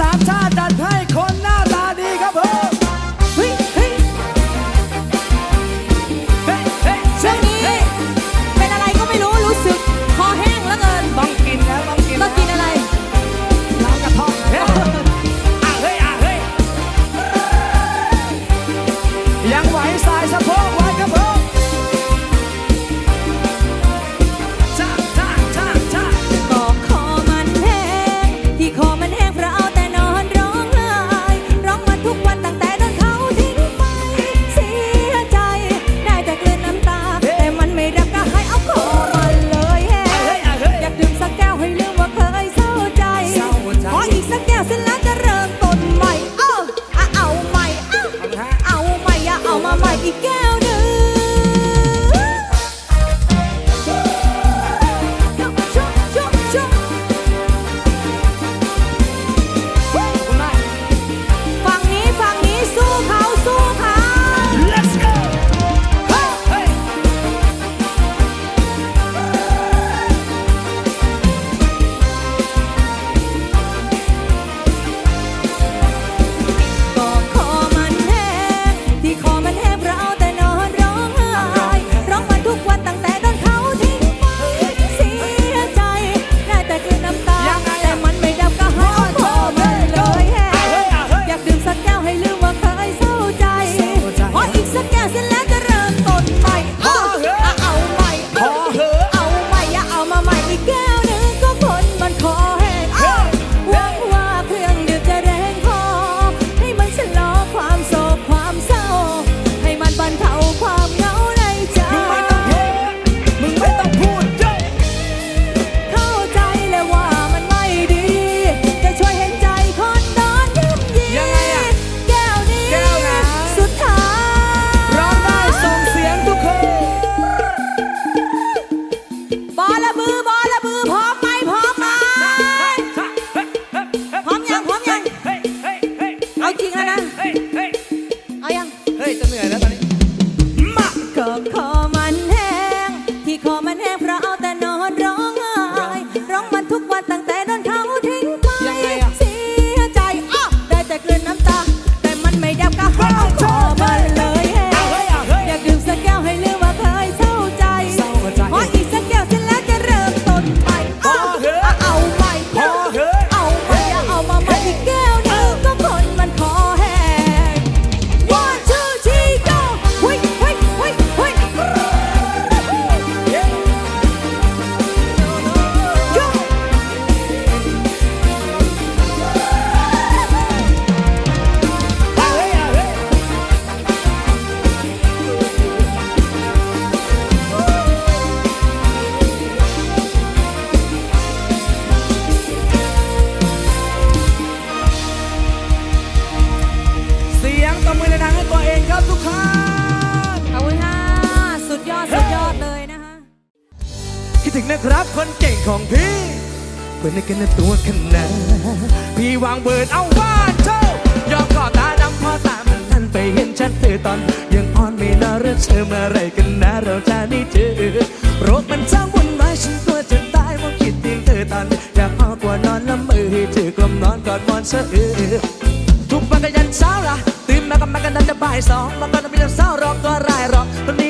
สามชาติดัดให้คน คิดถึงนะครับคนเก่งของพี่เพื่อนกันนะตัวกันนะพี่วางเบิร์ดเอาว่าโชยอมขอตาดำพอตามันทันไปเห็นฉันเธอตอน ยังอ่อนไม่น่าเรื่อเธอมาอะไรกันนะเราจะนี่เจอโรคมันจ้างวุ่นวายฉันตัวจะตายมองคิดถึงเธอตอนอยากเอากว่านอนละมือให้เธอกลมนอนกอดมอนเสือทุกปันก็ยันเช้าละตื่นมาก็มากันดันจะบ่ายสองมาก็จะมีแต่เศร้าร้องก็รายร้องตอนนี้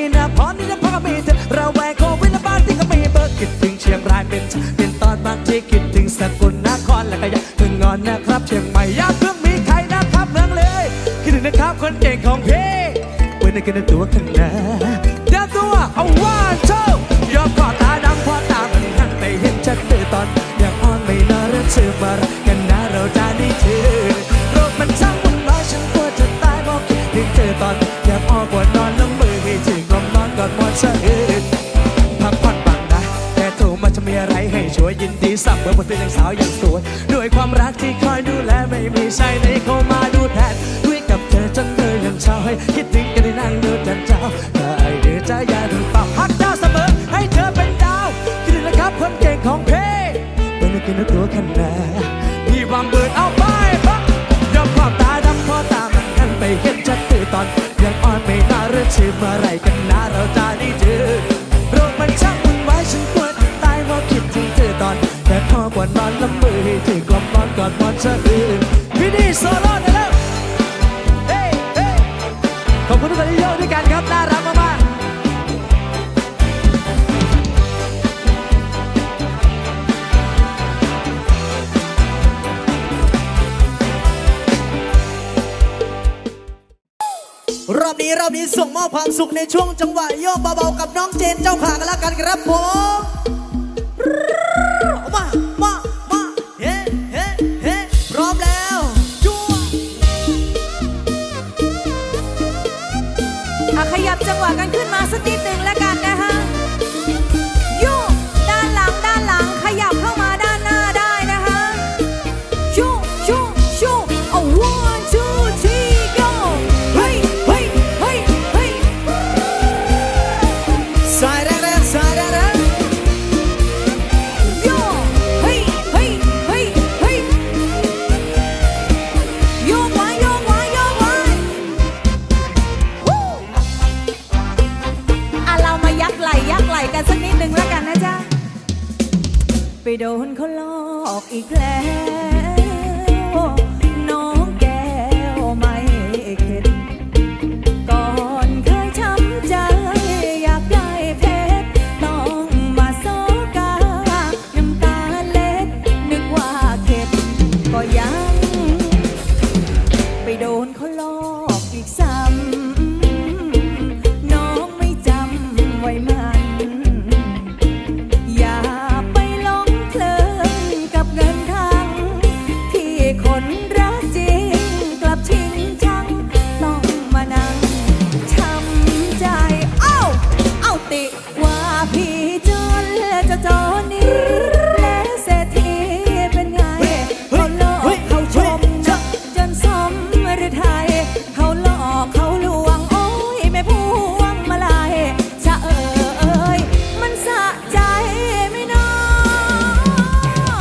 ากที่คิดถึงสกลนครและก็อยากถึงงอนนะครับเชียงใหม่อยากเพิ่งมีใครนะครับเมืองเลย คิดถึงนะครับคนเก่งของพี่เว้นกันตัวกันนะเดี๋ยวตัวเอาว่าโชว์ยอมกอตาดำพอตาเหมือนหันไปเห็นชัดเลยตอนอยากอ่อนไม่น่ารักเชื่อมาร ยินดีสับเมื่อผลเป็นหญิงสาวอย่างสวยด้วยความรักที่คอยดูแลไม่มีใช่ในเข้ามาดูแทนด้วยกับเธอจนเธอยังช้าให้คิดถึงกันในนั่งดูจันเจ้าถ้าไอเดือจะยาถึงปรับฮักดาวเสมอ ให้เธอเป็นดาวคิดถึงนะครับคนเก่งของเพเป็นนักกินตัวคะแนนพี่วางเบิร์ดเอาไปปั๊ยอมความตาดำพอตามันกันไปเห็นชัดตื่นตอนยังอ่อนไม่น่าเรื่อชื่อเมื่อไรกันนะเราจะได้เจอ กว่านอนละมือที่กลับนานก่อนวันจะอื่นพี่นี่โซโล่เลยแล้วเฮ้เฮ้ขอบคุณทุกคนที่ยกด้วยกันครับน่ารักมากรอบนี้รอบนี้ส่งมอบความสุขในช่วงจังหวะโยกเบาๆกับน้องเจนเจ้าขากันละกันครับผม ไปโดนเขาหลอกอีกแล้วน้องแก้วไม่เข็ดก่อนเคยช้ำใจ อยากได้เพชรต้องมาโซกา น้ำตาเล็ด นึกว่าเข็ดก็ยัง ไปโดนเขาหลอกอีกซ้